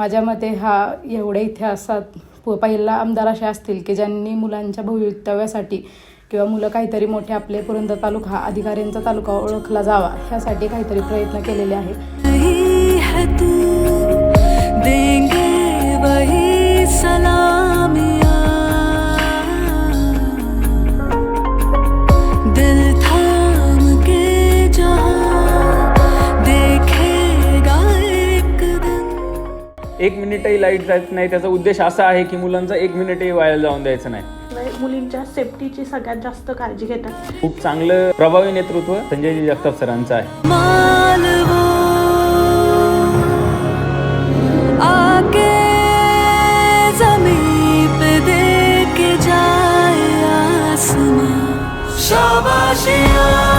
माझ्या मते हा एवढे इतिहासात प- पहिला आमदार असे असतील की ज्यांनी मुलांच्या भवितव्यासाठी किंवा मुलं काहीतरी मोठे आपले पुरंदर तालुका हा अधिकाऱ्यांचा तालुका ओळखला जावा ह्यासाठी काहीतरी प्रयत्न केलेले आहेत. एक मिनिटही लाइट जायचं नाही. त्याचा उद्देश असा आहे की मुलांचा एक मिनिटही वाया जाऊन द्यायचं नाही. म्हणजे मुलींच्या सेफ्टीची सगळ्यात जास्त काळजी घेतात. खूप चांगलं प्रभावी नेतृत्व संजयजी जगताप सरांचं आहे. शाबाशिया।